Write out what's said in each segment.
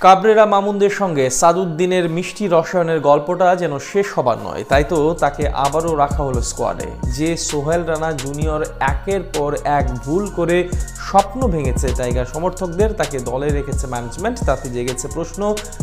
Cabrera মামুনদের সঙ্গে সাদুদ্দিনের মিষ্টি রসায়নের গল্পটা যেন শেষ হবার নয়। তাই তো তাকে আবারও রাখা হলো স্কোয়াডে যে সোহেল রানা জুনিয়র একের পর এক ভুল করে স্বপ্ন ভেঙেছে টাইগার সমর্থকদের, তাকে দলে রেখেছে ম্যানেজমেন্ট তাতে জেগেছে প্রশ্ন,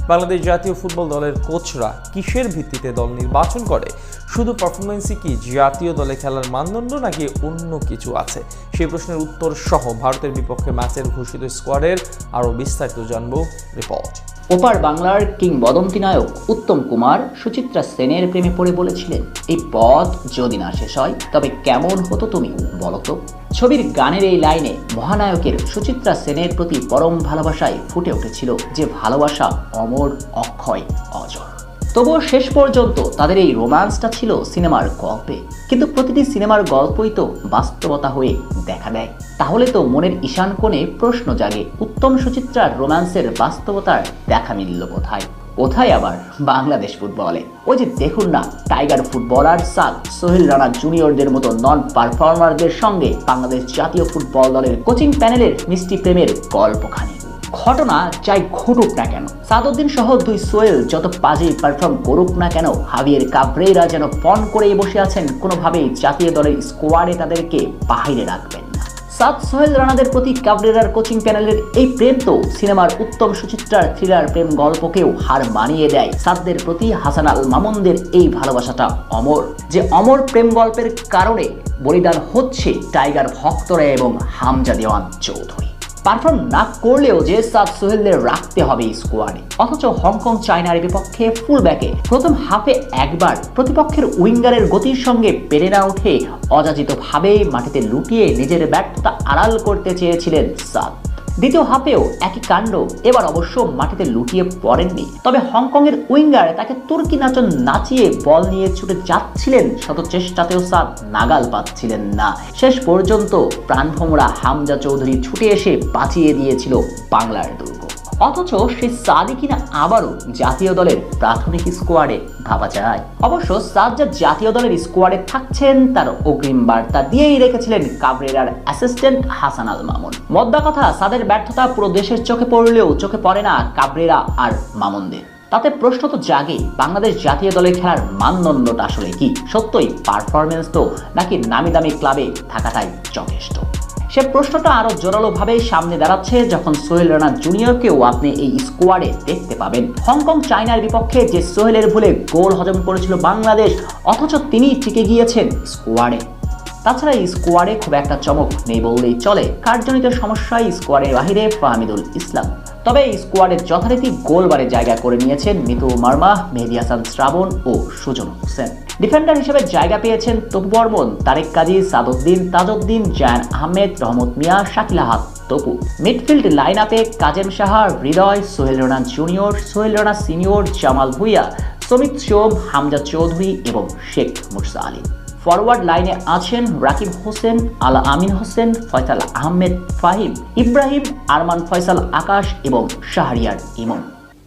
বাংলাদেশ জাতীয় ফুটবল দলের কোচরা কিসের ভিত্তিতে দল নির্বাচন করে? শুধু পারফরমেন্সই কি জাতীয় দলে খেলার মানদণ্ড নাকি অন্য কিছু আছে? সেই প্রশ্নের উত্তর সহ ভারতের বিপক্ষে ম্যাচের ঘোষিত স্কোয়াডের আরও বিস্তারিত জানব রিপোর্ট। ওপার বাংলার কিংবদন্তি নায়ক উত্তম কুমার সুচিত্রা সেনের প্রেমে পড়ে বলেছিলেন, এই পথ যদি না শেষ হয়, তবে কেমন হতো তুমি, বলো তো? ছবির গানের এই লাইনে মহানায়কের সুচিত্রা সেনের প্রতি পরম ভালোবাসায় ফুটে উঠেছিল যে ভালোবাসা অমর, অক্ষয়, অজর। তবুও শেষ পর্যন্ত তাদের এই রোম্যান্সটা ছিল সিনেমার গল্পে। কিন্তু প্রতিটি সিনেমার গল্পই তো বাস্তবতা হয়ে দেখা দেয়। তাহলে তো মনের ঈশান কোণে প্রশ্ন জাগে, উত্তম সুচিত্রার রোম্যান্সের বাস্তবতার দেখা মিলল কোথায়? কোথায় আবার বাংলাদেশ ফুটবলে? ওই যে দেখুন না, টাইগার ফুটবলার সাদ সোহেল রানা জুনিয়রদের মতো নন পারফর্মারদের সঙ্গে বাংলাদেশ জাতীয় ফুটবল দলের কোচিং প্যানেলের মিষ্টি প্রেমের গল্পখানি। ঘটনা যাই ঘটুক না কেন সাদউদ্দিন সহ দুই সোয়েল যত বাজে পারফর্ম করুক না কেন, হাবিয়ের কাবরেরা যেন পণ করেই বসে আছেন, কোনোভাবেই জাতীয় দলের স্কোয়াডে তাদেরকে বাহিরে রাখবেন না। সাদ সোহেল রানাদের প্রতি কাবরেরার কোচিং প্যানেলের এই প্রেম তো সিনেমার উত্তম সুচিত্রার থ্রিলার প্রেম গল্পকেও হার মানিয়ে দেয়। সাদদের প্রতি হাসান আল মামুনদের এই ভালোবাসাটা অমর, যে অমর প্রেম গল্পের কারণে বলিদান হচ্ছে টাইগার ভক্তরা এবং হামজা দেওয়ান চৌধুরী। পারফর্ম না করলেও যে সাদ সোহেলদের রাখতে হবে স্কোয়াডে অথচ হংকং চায়নার বিপক্ষে ফুল ব্যাকে প্রথম হাফে একবার প্রতিপক্ষের উইঙ্গারের গতির সঙ্গে পেরে না উঠে অযাচিতভাবে মাটিতে লুটিয়ে নিজের ব্যর্থতা আড়াল করতে চেয়েছিলেন সাদ। দ্বিতীয় হাফেও একই কাণ্ড এবার অবশ্য মাটিতে লুটিয়ে পড়েননি। তবে হংকংয়ের উইঙ্গার তাকে তুর্কি নাচন নাচিয়ে বল নিয়ে ছুটে যাচ্ছিলেন শত চেষ্টাতেও সাদ নাগাল পাচ্ছিলেন না। শেষ পর্যন্ত প্রাণভোমরা হামজা চৌধুরী ছুটে এসে বাঁচিয়ে দিয়েছিল বাংলার দুর্গ। অথচ সেই সাদি কিনা আবারও জাতীয় দলের প্রাথমিক স্কোয়াডে ভাবা যায় অবশ্য সাদ যা জাতীয় দলের স্কোয়াডে থাকছেন তার অগ্রিম বার্তা দিয়েই রেখেছিলেন কাবরেরার অ্যাসিস্ট্যান্ট হাসান আল মামুন। মদ্দা কথা, সাদের ব্যর্থতা পুরো দেশের চোখে পড়লেও চোখে পড়ে না কাবরেরা আর মামুনদের। তাতে প্রশ্ন তো জাগে বাংলাদেশ জাতীয় দলে খেলার মানদণ্ডটা আসলে কি? সত্যই পারফরমেন্স তো নাকি নামি দামি ক্লাবে থাকাটাই যথেষ্ট? সে প্রশ্নটা আরও জোরালোভাবে সামনে দাঁড়াচ্ছে যখন সোহেল রানা জুনিয়রকেও আপনি এই স্কোয়াডে দেখতে পাবেন। হংকং চায়নার বিপক্ষে যে সোহেলের ভুলে গোল হজম করেছিল বাংলাদেশ, অথচ তিনি টিকে গিয়েছেন স্কোয়াডে। তাছাড়া এই স্কোয়াডে খুব একটা চমক নেই বললেই চলে। কার্যজনিত সমস্যায় স্কোয়াডের বাহিরে ফাহমিদুল ইসলাম। তবে এই স্কোয়াডের যথারীতি গোলবারে জায়গা করে নিয়েছেন মিতু মার্মা মেহেদি হাসান শ্রাবণ ও সুজন হোসেন। ডিফেন্ডার হিসেবে জায়গা পেয়েছেন তপু বর্মন, তারেক কাজী সাদুদ্দিন তাজউদ্দিন, জায়ান আহমেদ, রহমত মিয়া, শাকিল আহাদ, তপু। মিডফিল্ড লাইন আপে কাজেম সাহা, হৃদয়, সোহেল রানা জুনিয়র সোহেল রানা সিনিয়র জামাল ভুইয়া, সমিত সোম হামজা চৌধুরী এবং শেখ মুরসা আলী। ফরওয়ার্ড লাইনে আছেন রাকিব হোসেন, আলা আমিন হোসেন, ফয়সাল আহমেদ, ফাহিম ইব্রাহিম, আরমান, ফয়সাল আকাশ এবং শাহরিয়ার ইমন।